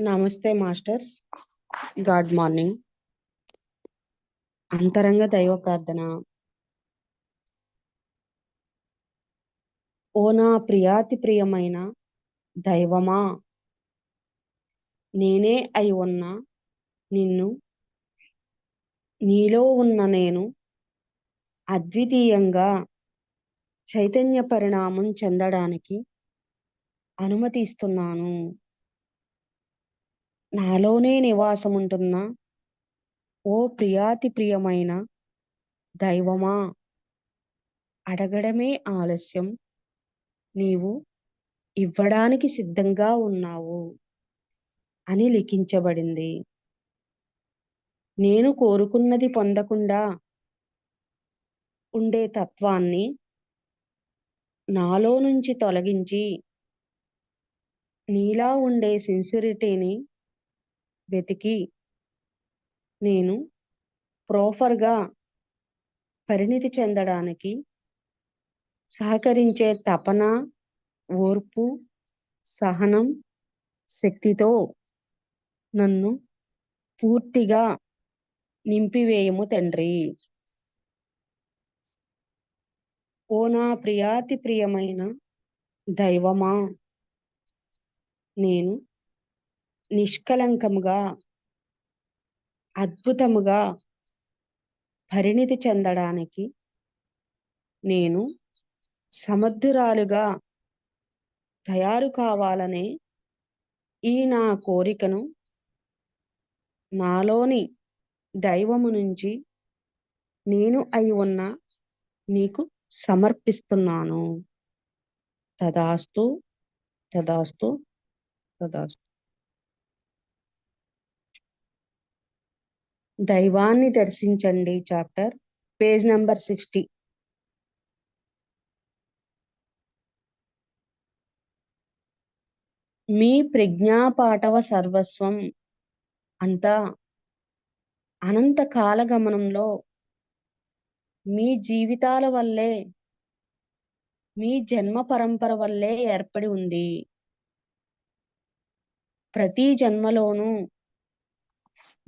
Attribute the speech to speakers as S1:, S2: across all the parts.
S1: నమస్తే masters. God morning. అంతరంగ దైవ ప్రార్థన. ఓ నా ప్రియాతి ప్రియమైన దైవమా నేనే అయి ఉన్న నిన్ను నీలో ఉన్న నేను అద్వితీయంగా చైతన్య పరిణామం చెందడానికి అనుమతిస్తున్నాను. నాలోనే నివాసముంటున్న ఓ ప్రియాతి ప్రియమైన దైవమా? అడగడమే ఆలస్యం. నీవు ఇవ్వడానికి సిద్ధంగా ఉన్నావు అని లిఖించబడింది. నేను కోరుకున్నది పొందకుండా ఉండే తత్వాన్ని నాలో నుంచి తొలగించి నీలా ఉండే సిన్సిరిటీని వెతికి నేను ప్రోఫర్గా పరిణితి చెందడానికి సహకరించే తపన ఓర్పు సహనం శక్తితో నన్ను పూర్తిగా నింపివేయము తండ్రి. ఓ నా ప్రియాతి ప్రియమైన దైవమా నేను నిష్కలంకముగా అద్భుతముగా పరిణితి చెందడానికి నేను సమర్థురాలుగా తయారు కావాలనే ఈ నా కోరికను నాలోని దైవము నుంచి నేను అయి ఉన్న నీకు సమర్పిస్తున్నాను. తదాస్తు తదాస్తు తదాస్తు. దైవాన్ని దర్శించండి చాప్టర్. Page number sixty. మీ ప్రజ్ఞాపాఠవ సర్వస్వం అంతా అనంత కాలగమనంలో మీ జీవితాల వల్లే మీ జన్మ పరంపర వల్లే ఏర్పడి ఉంది. ప్రతి జన్మలోనూ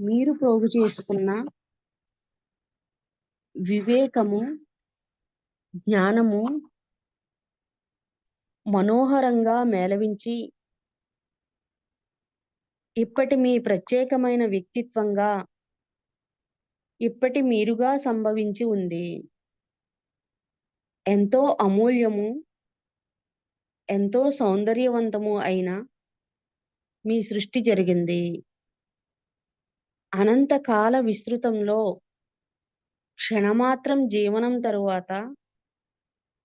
S1: మీరు ప్రోగు చేసుకున్న వివేకము జ్ఞానము మనోహరంగా మేళవించి ఇప్పటి మీ ప్రత్యేకమైన వ్యక్తిత్వంగా ఇప్పటి మీరుగా సంభవించి ఉంది. ఎంతో అమూల్యము ఎంతో సౌందర్యవంతము అయిన మీ సృష్టి జరిగింది. అనంతకాల విస్తృతంలో క్షణమాత్రం జీవనం తరువాత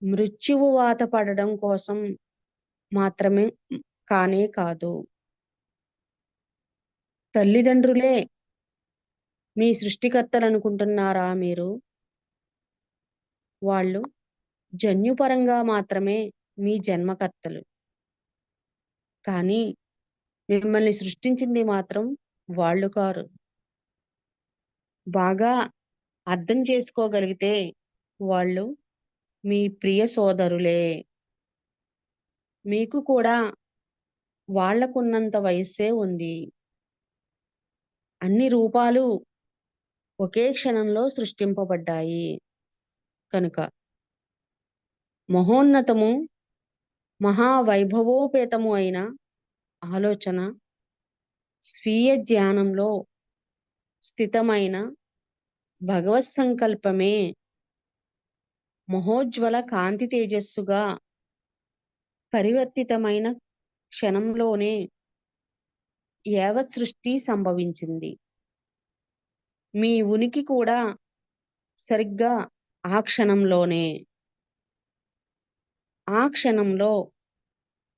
S1: మృత్యువు వాత పడడం కోసం మాత్రమే కానే కాదు. తల్లిదండ్రులే మీ సృష్టికర్తలు అనుకుంటున్నారా మీరు? వాళ్ళు జన్యుపరంగా మాత్రమే మీ జన్మకర్తలు. కానీ మిమ్మల్ని సృష్టించింది మాత్రం వాళ్ళు కారు. బాగా అర్థం చేసుకోగలిగితే వాళ్ళు మీ ప్రియ సోదరులే. మీకు కూడా వాళ్ళకున్నంత వయస్సే ఉంది. అన్ని రూపాలు ఒకే క్షణంలో సృష్టింపబడ్డాయి. కనుక మహోన్నతము మహావైభవోపేతము అయిన ఆలోచన స్వీయ ధ్యానంలో స్థితమైన భగవత్ సంకల్పమే మహోజ్వల కాంతి తేజస్సుగా పరివర్తితమైన క్షణంలోనే ఏవ సృష్టి సంభవించింది. మీ ఉనికి కూడా సరిగ్గా ఆ క్షణంలోనే. ఆ క్షణంలో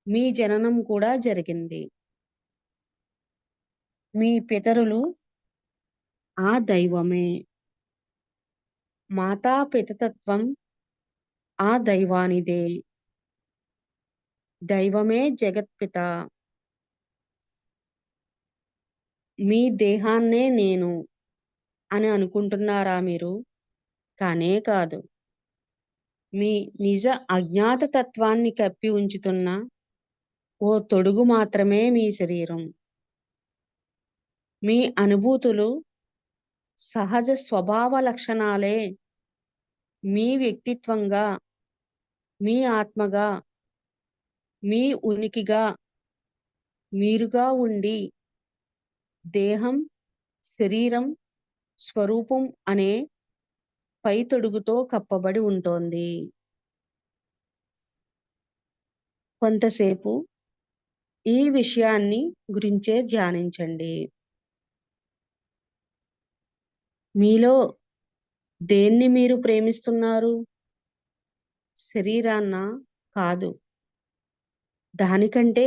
S1: మీ జననం కూడా జరిగింది. మీ పితరులు ఆ దైవమే. మాతాపితతత్వం ఆ దైవానిదే. దైవమే జగత్పిత. మీ దేహాన్నే నేను అని అనుకుంటున్నారా మీరు? కానే కాదు. మీ నిజ అజ్ఞాత తత్వాన్ని కప్పి ఉంచుతున్న ఓ తొడుగు మాత్రమే మీ శరీరం. మీ అనుభూతులు సహజ స్వభావ లక్షణాలే మీ వ్యక్తిత్వంగా మీ ఆత్మగా మీ ఉనికిగా మీరుగా ఉండి దేహం శరీరం స్వరూపం అనే పై తొడుగుతో కప్పబడి ఉంటోంది. కొంతసేపు ఈ విషయాన్ని గురించే ధ్యానించండి. మీలో దేన్ని మీరు ప్రేమిస్తున్నారు? శరీరాన్న కాదు. దానికంటే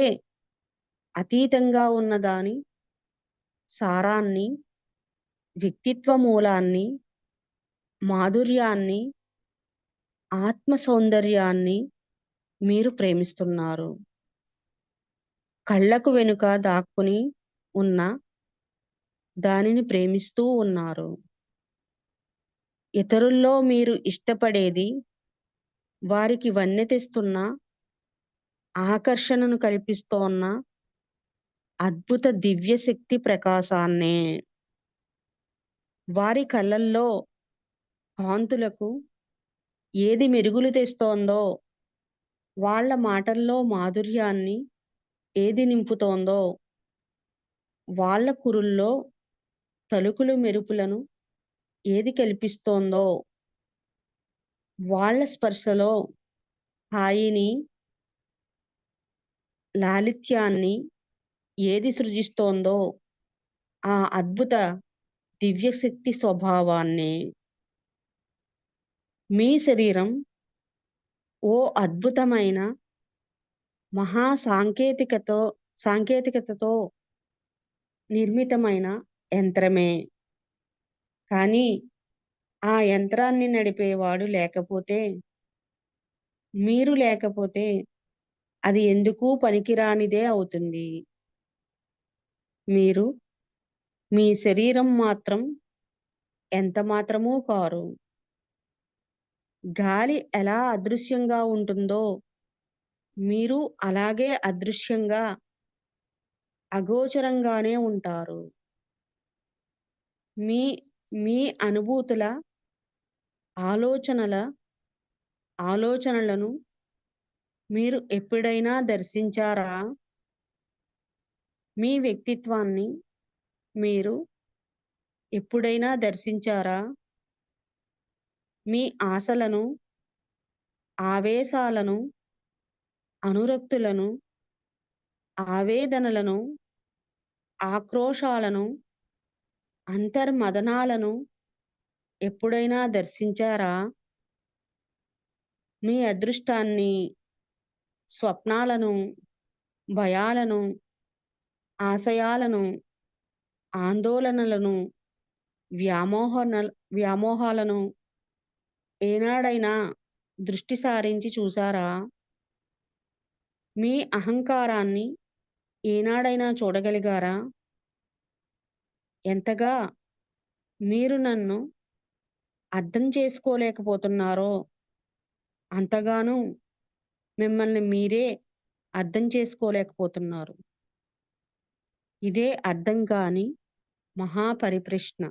S1: అతీతంగా ఉన్న దాని సారాన్ని వ్యక్తిత్వ మూలాన్ని మాధుర్యాన్ని ఆత్మ సౌందర్యాన్ని మీరు ప్రేమిస్తున్నారు. కళ్ళకు వెనుక దాక్కుని ఉన్న దానిని ప్రేమిస్తూ ఉన్నారు. ఇతరుల్లో మీరు ఇష్టపడేది వారికి వన్నె తెస్తున్న ఆకర్షణను కల్పిస్తోన్న అద్భుత దివ్య శక్తి ప్రకాశాన్నే వారి కళ్ళల్లో కాంతులకు ఏది మెరుగులు తెస్తోందో వాళ్ళ మాటల్లో మాధుర్యాన్ని ఏది నింపుతోందో వాళ్ళ కురుల్లో తలుకులు మెరుపులను ఏది కల్పిస్తోందో వాళ్ళ స్పర్శలో హాయిని లాలిత్యాన్ని ఏది సృజిస్తోందో ఆ అద్భుత దివ్యశక్తి స్వభావాన్ని మీ శరీరం ఓ అద్భుతమైన మహా సాంకేతికతో సాంకేతికతతో నిర్మితమైన యంత్రమే. కానీ ఆ యంత్రాన్ని నడిపేవాడు లేకపోతే మీరు లేకపోతే అది ఎందుకు పనికిరానిదే అవుతుంది. మీరు మీ శరీరం మాత్రం ఎంత మాత్రమూ కారు. గాలి ఎలా అదృశ్యంగా ఉంటుందో మీరు అలాగే అదృశ్యంగా అగోచరంగానే ఉంటారు. మీ మీ అనుభూతుల ఆలోచనల ఆలోచనలను మీరు ఎప్పుడైనా దర్శించారా? మీ వ్యక్తిత్వాన్ని మీరు ఎప్పుడైనా దర్శించారా? మీ ఆశలను ఆవేశాలను అనురక్తులను ఆవేదనలను ఆక్రోశాలను అంతర్మదనాలను ఎప్పుడైనా దర్శించారా? మీ అదృష్టాన్ని స్వప్నాలను భయాలను ఆశయాలను ఆందోళనలను వ్యామోహన వ్యామోహాలను ఏనాడైనా దృష్టి సారించి చూసారా? మీ అహంకారాన్ని ఏనాడైనా చూడగలిగారా? ఎంతగా మీరు నన్ను అర్థం చేసుకోలేకపోతున్నారో అంతగాను మిమ్మల్ని మీరే అర్థం చేసుకోలేకపోతున్నారు. ఇదే అర్థం కాని మహాపరిప్రశ్న.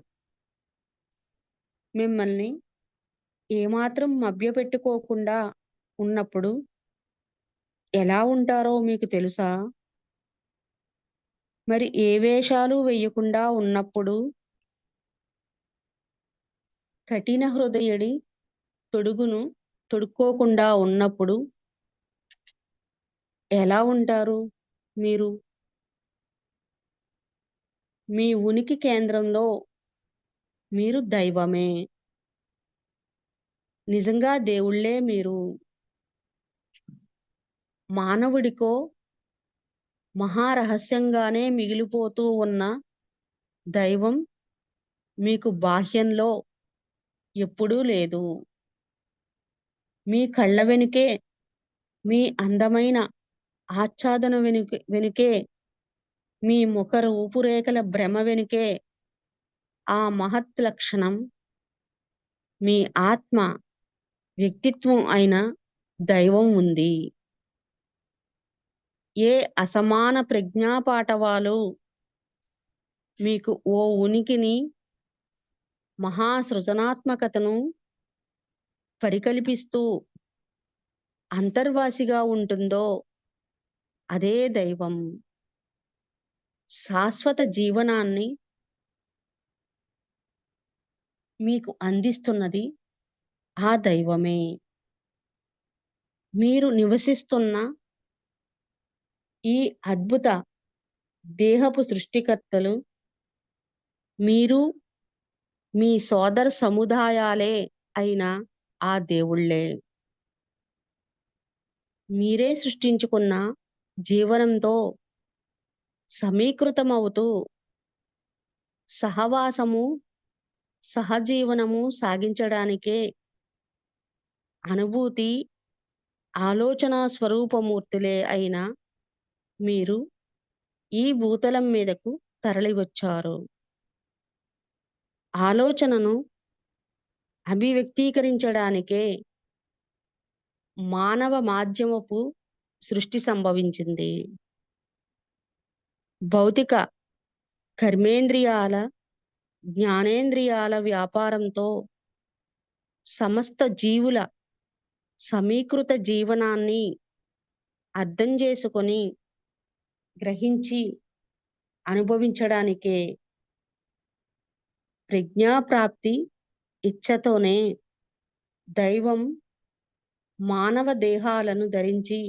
S1: మిమ్మల్ని ఏమాత్రం మభ్యపెట్టుకోకుండా ఉన్నప్పుడు ఎలా ఉంటారో మీకు తెలుసా? మరి ఏ వేషాలు వేయకుండా ఉన్నప్పుడు? కఠిన హృదయుడి తొడుగును తొడుక్కోకుండా ఉన్నప్పుడు ఎలా ఉంటారు మీరు? మీ ఉనికి కేంద్రంలో మీరు దైవమే. నిజంగా దేవుళ్ళే మీరు. మానవుడికో మహారహస్యంగానే మిగిలిపోతూ ఉన్న దైవం మీకు బాహ్యంలో ఎప్పుడూ లేదు. మీ కళ్ళ వెనుకే మీ అందమైన ఆచ్ఛాదన వెనుక వెనుకే మీ ముఖ రూపురేఖల భ్రమ వెనుకే ఆ మహత్ లక్షణం మీ ఆత్మ వ్యక్తిత్వం అయిన దైవం ఉంది. ఏ అసమాన ప్రజ్ఞాపాఠవాలు మీకు ఓ ఉనికిని మహా సృజనాత్మకతను పరికల్పిస్తూ అంతర్వాసిగా ఉంటుందో అదే దైవం. శాశ్వత జీవనాన్ని మీకు అందిస్తున్నది ఆ దైవమే. మీరు నివసిస్తున్న ఈ అద్భుత దేహపు సృష్టికర్తలు మీరు మీ సోదర సముదాయాలే అయిన ఆ దేవుళ్ళే. మీరే సృష్టించుకున్న జీవనంతో సమీకృతమవుతూ సహవాసము సహజీవనము సాగించడానికే అనుభూతి ఆలోచన స్వరూపమూర్తులే అయిన మీరు ఈ భూతలం మీదకు తరలివచ్చారు. ఆలోచనను అభివ్యక్తీకరించడానికే మానవ మాధ్యమపు సృష్టి సంభవించింది. భౌతిక కర్మేంద్రియాల జ్ఞానేంద్రియాల వ్యాపారంతో సమస్త జీవుల సమీకృత జీవనాన్ని అర్థం చేసుకొని గ్రహించి అనుభవించడానికే ప్రజ్ఞాప్రాప్తి ఇచ్చతోనే దైవం మానవ దేహాలను ధరించి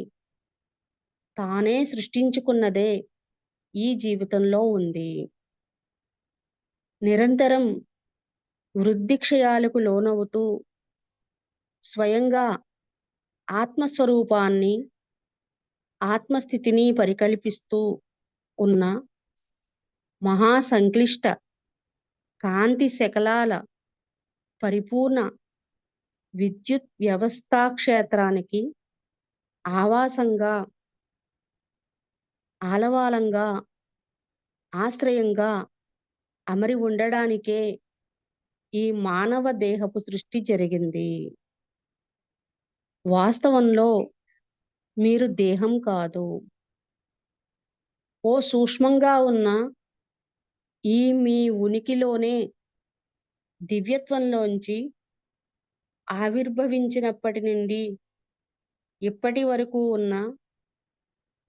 S1: తానే సృష్టించుకున్నదే ఈ జీవితంలో ఉంది. నిరంతరం వృద్ధి క్షయాలకు లోనవుతూ స్వయంగా ఆత్మస్వరూపాన్ని ఆత్మస్థితిని పరికల్పిస్తూ ఉన్న మహాసంక్లిష్ట కాంతి శకలాల పరిపూర్ణ విద్యుత్ వ్యవస్థా క్షేత్రానికి ఆవాసంగా ఆలవాలంగా ఆశ్రయంగా అమరి ఉండడానికే ఈ మానవ దేహపు సృష్టి జరిగింది. వాస్తవంలో మీరు దేహం కాదు. ఓ సూక్ష్మంగా ఉన్న ఈ మీ ఉనికిలోనే దివ్యత్వంలోంచి ఆవిర్భవించినప్పటి నుండి ఇప్పటి వరకు ఉన్న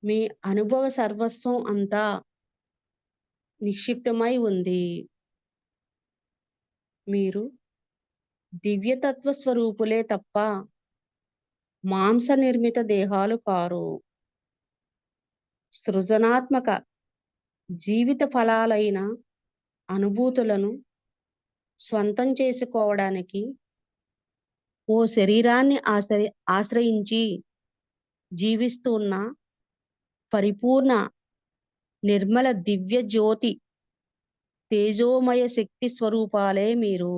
S1: మీ అనుభవ సర్వస్వం అంతా నిక్షిప్తమై ఉంది. మీరు దివ్యతత్వ స్వరూపులే తప్ప మాంస నిర్మిత దేహాలు కారు. సృజనాత్మక జీవిత ఫలాలైన అనుభూతులను స్వంతం చేసుకోవడానికి ఓ శరీరాన్ని ఆశ్రయి ఆశ్రయించి జీవిస్తున్న పరిపూర్ణ నిర్మల దివ్య జ్యోతి తేజోమయ శక్తి స్వరూపాలే మీరు.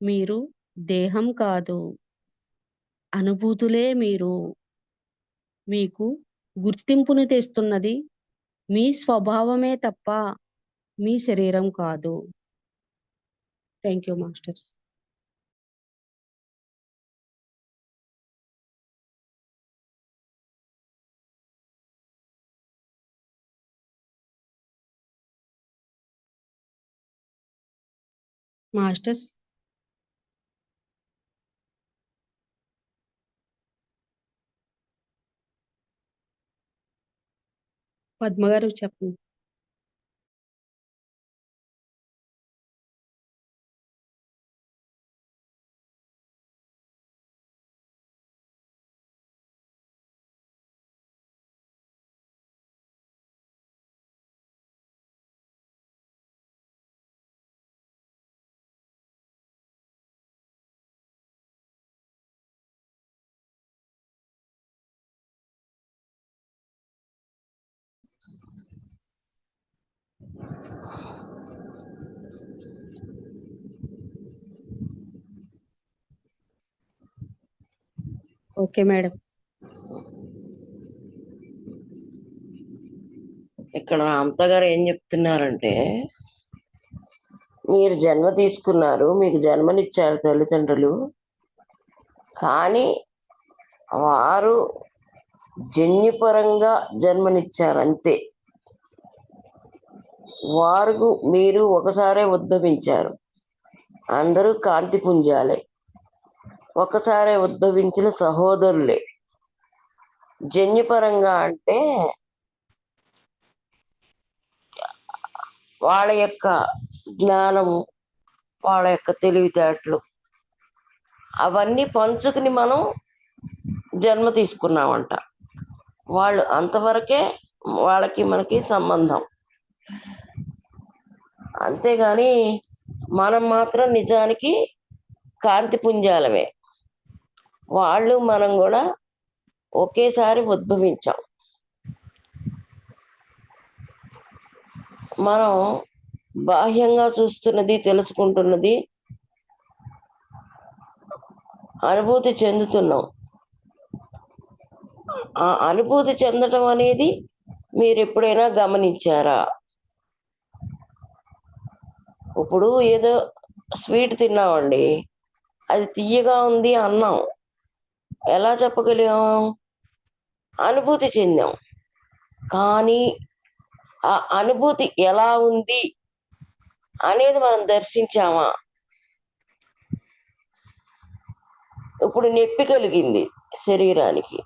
S1: మీరు దేహం కాదు. అనుభూతులే మీరు మీకు గుర్తింపును తెస్తున్నది మీ స్వభావమే తప్ప మీ శరీరం కాదు. థ్యాంక్ యూ మాస్టర్స్ మాస్టర్స్ పద్మగారు చెప్పండి. Okay madam.
S2: ఇక్కడ అంతగారు గారు ఏం చెప్తున్నారంటే మీరు జన్మ తీసుకున్నారు మీకు జన్మనిచ్చారు తల్లిదండ్రులు. కానీ వారు జన్యుపరంగా జన్మనిచ్చారు అంతే. వారు మీరు ఒకసారే ఉద్భవించారు. అందరూ కాంతి పుంజాలే. ఒకసారి ఉద్భవించిన సహోదరులే. జన్యుపరంగా అంటే వాళ్ళ యొక్క జ్ఞానము వాళ్ళ యొక్క తెలివితేటలు. అవన్నీ పంచుకుని మనం జన్మ తీసుకున్నామంట. వాళ్ళు అంతవరకే వాళ్ళకి మనకి సంబంధం. అంతేగాని మనం మాత్రం నిజానికి కాంతి పుంజాలమే. వాళ్ళు మనం కూడా ఒకేసారి ఉద్భవించాం. మనం బాహ్యంగా చూస్తున్నది తెలుసుకుంటున్నది అనుభూతి చెందుతున్నాం. ఆ అనుభూతి చెందటం అనేది మీరు ఎప్పుడైనా గమనించారా? ఇప్పుడు ఏదో స్వీట్ తిన్నామండి అది తీయగా ఉంది అన్నాం. ఎలా చెప్పగలిగాం? అనుభూతి చెందాం. కానీ ఆ అనుభూతి ఎలా ఉంది అనేది మనం దర్శించామా? ఇప్పుడు నొప్పి కలిగింది శరీరానికి.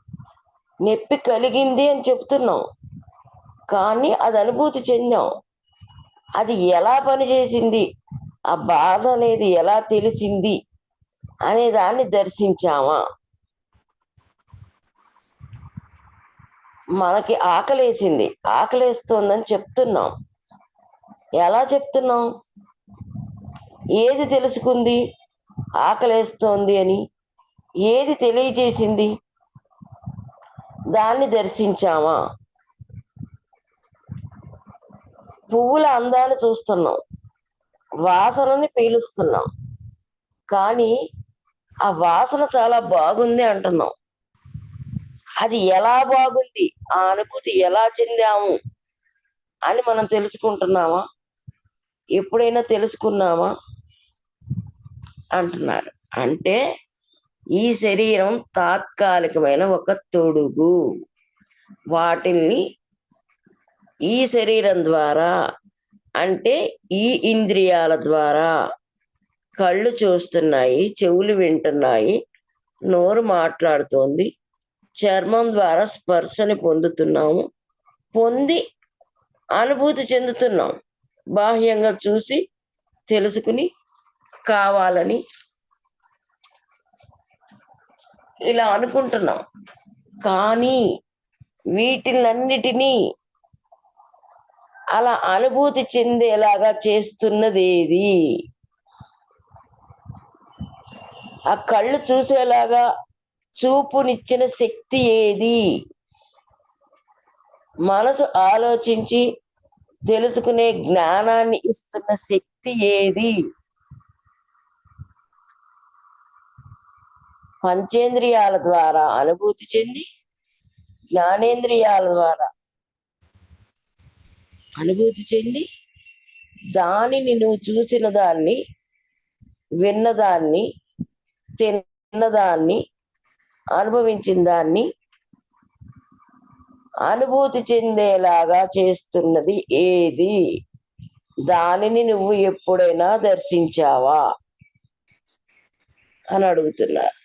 S2: నొప్పి కలిగింది అని చెప్తున్నాం. కానీ అది అనుభూతి చెందాం. అది ఎలా పనిచేసింది? ఆ బాధ అనేది ఎలా తెలిసింది? అనే దాన్ని దర్శించామా? మనకి ఆకలేసింది. ఆకలేస్తోందని చెప్తున్నాం. ఎలా చెప్తున్నాం? ఏది తెలుసుకుంది? ఆకలేస్తోంది అని ఏది తెలియజేసింది? దాన్ని దర్శించామా? పువ్వుల అందాన్ని చూస్తున్నాం. వాసనని పీలుస్తున్నాం. కానీ ఆ వాసన చాలా బాగుంది అంటున్నాం. అది ఎలా బాగుంది? ఆ అనుభూతి ఎలా చెందాము? అని మనం తెలుసుకుంటున్నామా? ఎప్పుడైనా తెలుసుకున్నామా? అంటున్నారు. అంటే ఈ శరీరం తాత్కాలికమైన ఒక తొడుగు. వాటిని ఈ శరీరం ద్వారా అంటే ఈ ఇంద్రియాల ద్వారా కళ్ళు చూస్తున్నాయి చెవులు వింటున్నాయి నోరు మాట్లాడుతోంది చర్మం ద్వారా స్పర్శని పొందుతున్నాము. పొంది అనుభూతి చెందుతున్నాం. బాహ్యంగా చూసి తెలుసుకుని కావాలని ఇలా అనుకుంటున్నాం. కానీ వీటినన్నిటినీ అలా అనుభూతి చెందేలాగా చేస్తున్నది ఆ కళ్ళు చూసేలాగా చూపునిచ్చిన శక్తి ఏది? మనసు ఆలోచించి తెలుసుకునే జ్ఞానాన్ని ఇస్తున్న శక్తి ఏది? పంచేంద్రియాల ద్వారా అనుభూతి చెంది జ్ఞానేంద్రియాల ద్వారా అనుభూతి చెంది దానిని నువ్వు చూసిన దాన్ని విన్నదాన్ని తిన్నదాన్ని అనుభవించిన దాన్ని అనుభూతి చెందేలాగా చేస్తున్నది ఏది? దానిని నువ్వు ఎప్పుడైనా దర్శించావా? అని అడుగుతున్నారు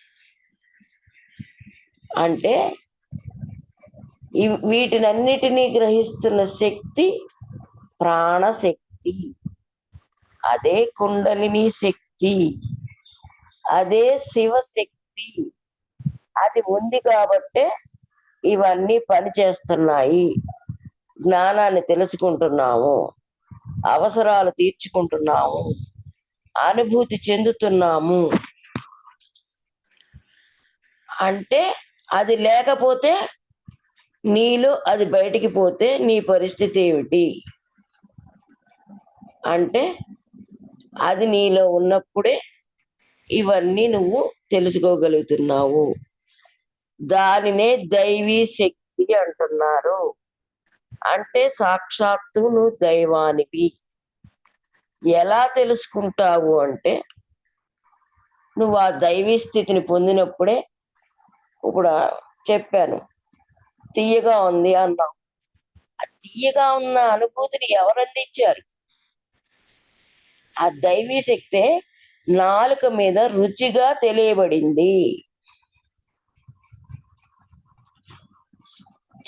S2: అంటే వీటినన్నిటినీ గ్రహిస్తున్న శక్తి ప్రాణశక్తి. అదే కుండలిని శక్తి. అదే శివశక్తి. అది ఉంది కాబట్టే ఇవన్నీ పనిచేస్తున్నాయి. జ్ఞానాన్ని తెలుసుకుంటున్నాము. అవసరాలు తీర్చుకుంటున్నాము. అనుభూతి చెందుతున్నాము. అంటే అది లేకపోతే నీలో అది బయటికి పోతే నీ పరిస్థితి ఏమిటి? అంటే అది నీలో ఉన్నప్పుడే ఇవన్నీ నువ్వు తెలుసుకోగలుగుతున్నావు. దానినే దైవీ శక్తి అంటున్నారు. అంటే సాక్షాత్తు నువ్వు దైవానివి. ఎలా తెలుసుకుంటావు అంటే నువ్వు ఆ దైవీ స్థితిని పొందినప్పుడే ఇప్పుడు చెప్పాను. తీయగా ఉంది అన్నావు. ఆ తీయగా ఉన్న అనుభూతిని ఎవరు అందించారు? ఆ దైవీ శక్తే నాలుక మీద రుచిగా తెలియబడింది.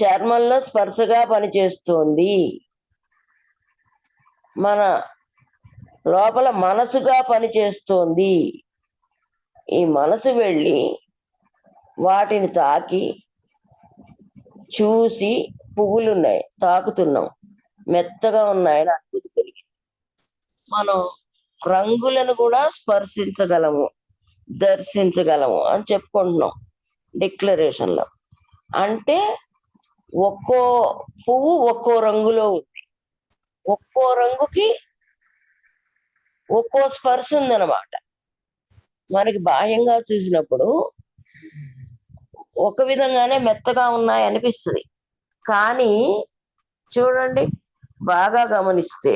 S2: చర్మంలో స్పర్శగా పనిచేస్తుంది. మన లోపల మనసుగా పనిచేస్తోంది. ఈ మనసు వెళ్ళి వాటిని తాకి చూసి పువ్వులు ఉన్నాయి తాకుతున్నాం. మెత్తగా ఉన్నాయని అనుభూతి కలిగింది. మనం రంగులను కూడా స్పర్శించగలము దర్శించగలము అని చెప్పుకుంటున్నాం డిక్లరేషన్లో. అంటే ఒక్కో పువ్వు ఒక్కో రంగులో ఉంది. ఒక్కో రంగుకి ఒక్కో స్పర్శ ఉందన్నమాట. మనకి బాహ్యంగా చూసినప్పుడు ఒక విధంగానే మెత్తగా ఉన్నాయి అనిపిస్తుంది. కానీ చూడండి బాగా గమనిస్తే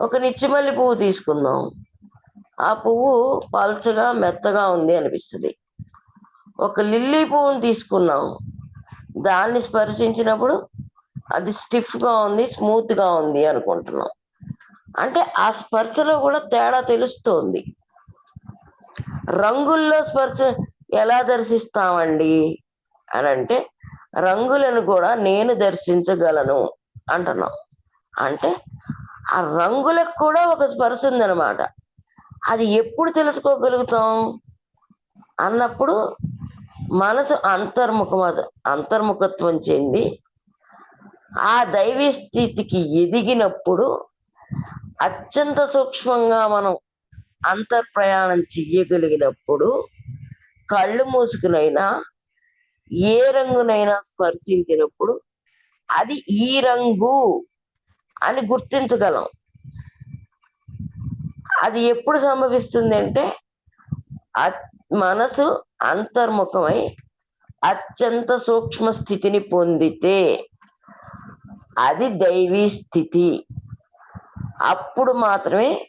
S2: ఒక నిచ్చిమల్లి పువ్వు తీసుకుందాం. ఆ పువ్వు పల్చగా మెత్తగా ఉంది అనిపిస్తుంది. ఒక లిల్లీ పువ్వును తీసుకున్నాం దాన్ని స్పర్శించినప్పుడు అది స్టిఫ్గా ఉంది స్మూత్గా ఉంది అనుకుంటున్నాం. అంటే ఆ స్పర్శలో కూడా తేడా తెలుస్తోంది. రంగుల్లో స్పర్శ ఎలా దర్శిస్తామండి? అని అంటే రంగులను కూడా నేను దర్శించగలను అంటున్నాం. అంటే ఆ రంగులకు కూడా ఒక స్పర్శ ఉందనమాట అది ఎప్పుడు తెలుసుకోగలుగుతాం? అన్నప్పుడు మనసు అంతర్ముఖమత అంతర్ముఖత్వం చెంది ఆ దైవీ స్థితికి ఎదిగినప్పుడు అత్యంత సూక్ష్మంగా మనం అంతర్ప్రయాణం చెయ్యగలిగినప్పుడు కళ్ళు మూసుకునైనా ఏ రంగునైనా స్పర్శించినప్పుడు అది ఈ రంగు అని గుర్తించగలం. అది ఎప్పుడు సంభవిస్తుంది అంటే అ- మనసు అంతర్ముఖమై అత్యంత సూక్ష్మ స్థితిని పొందితే అది దైవీ స్థితి. అప్పుడు మాత్రమే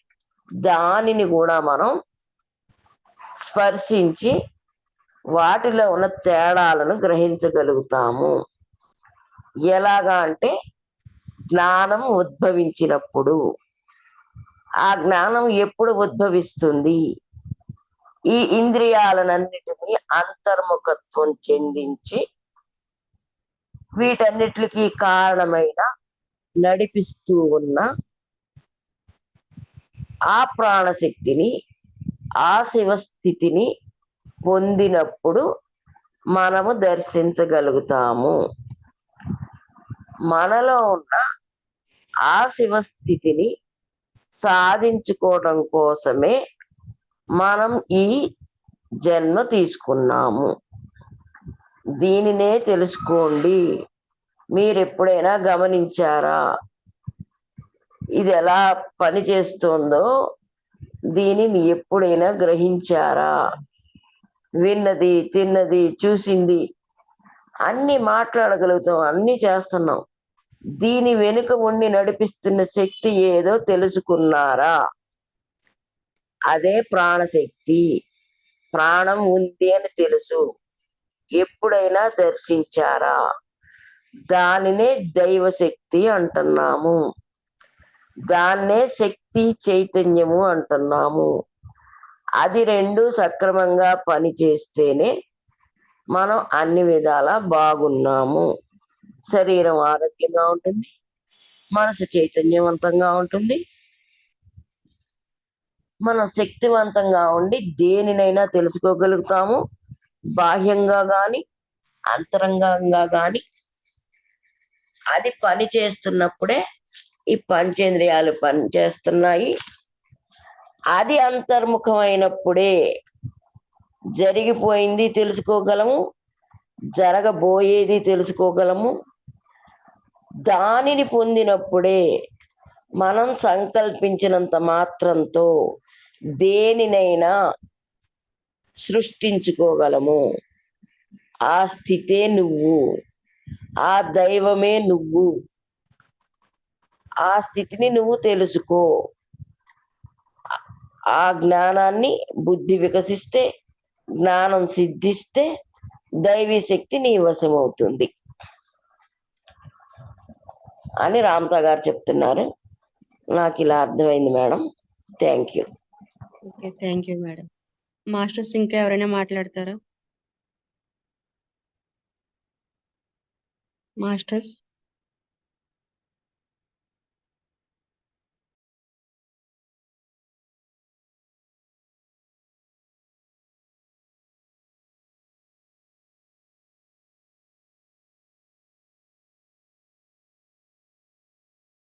S2: దానిని కూడా మనం స్పర్శించి వాటిలో ఉన్న తేడాలను గ్రహించగలుగుతాము. ఎలాగా అంటే జ్ఞానం ఉద్భవించినప్పుడు. ఆ జ్ఞానం ఎప్పుడు ఉద్భవిస్తుంది? ఈ ఇంద్రియాలనన్నిటినీ అంతర్ముఖత్వం చెందించి వీటన్నిటికి కారణమైన నడిపిస్తూ ఉన్న ఆ ప్రాణశక్తిని ఆ శివస్థితిని పొందినప్పుడు మనము దర్శించగలుగుతాము. మనలో ఉన్న ఆ శివస్థితిని సాధించుకోవడం కోసమే మనం ఈ జన్మ తీసుకున్నాము. దీనినే తెలుసుకోండి. మీరు ఎప్పుడైనా గమనించారా? ఇది ఎలా పనిచేస్తుందో దీనిని ఎప్పుడైనా గ్రహించారా? విన్నది తిన్నది చూసింది అన్ని మాట్లాడగలుగుతాం అన్ని చేస్తున్నాం. దీని వెనుక ఉండి నడిపిస్తున్న శక్తి ఏదో తెలుసుకున్నారా? అదే ప్రాణశక్తి. ప్రాణం ఉంది అని తెలుసు. ఎప్పుడైనా దర్శించారా? దానినే దైవశక్తి అంటున్నాము. దాన్నే శక్తి చైతన్యము అంటున్నాము. అది రెండు సక్రమంగా పనిచేస్తేనే మనం అన్ని విధాలా బాగున్నాము. శరీరం ఆరోగ్యంగా ఉంటుంది. మనసు చైతన్యవంతంగా ఉంటుంది. మనం శక్తివంతంగా ఉండి దేనినైనా తెలుసుకోగలుగుతాము. బాహ్యంగా గాని అంతరంగంగా గాని. అది పని చేస్తున్నప్పుడే ఈ పంచేంద్రియాలు పని చేస్తున్నాయి అది అంతర్ముఖమైనప్పుడే జరిగిపోయింది తెలుసుకోగలము. జరగబోయేది తెలుసుకోగలము. దానిని పొందినప్పుడే మనం సంకల్పించినంత మాత్రంతో దేనినైనా సృష్టించుకోగలము. ఆ స్థితే నువ్వు ఆ దైవమే నువ్వు. ఆ స్థితిని నువ్వు తెలుసుకో. ఆ జ్ఞానాన్ని బుద్ధి వికసిస్తే జ్ఞానం సిద్ధిస్తే దైవీ శక్తి నీ వశమవుతుంది. అని రామ్తా గారు చెప్తున్నారు. నాకు ఇలా అర్థమైంది madam. Thank you.
S1: Okay thank you madam. Masters ఇంకా ఎవరైనా మాట్లాడతారా? మాస్టర్స్?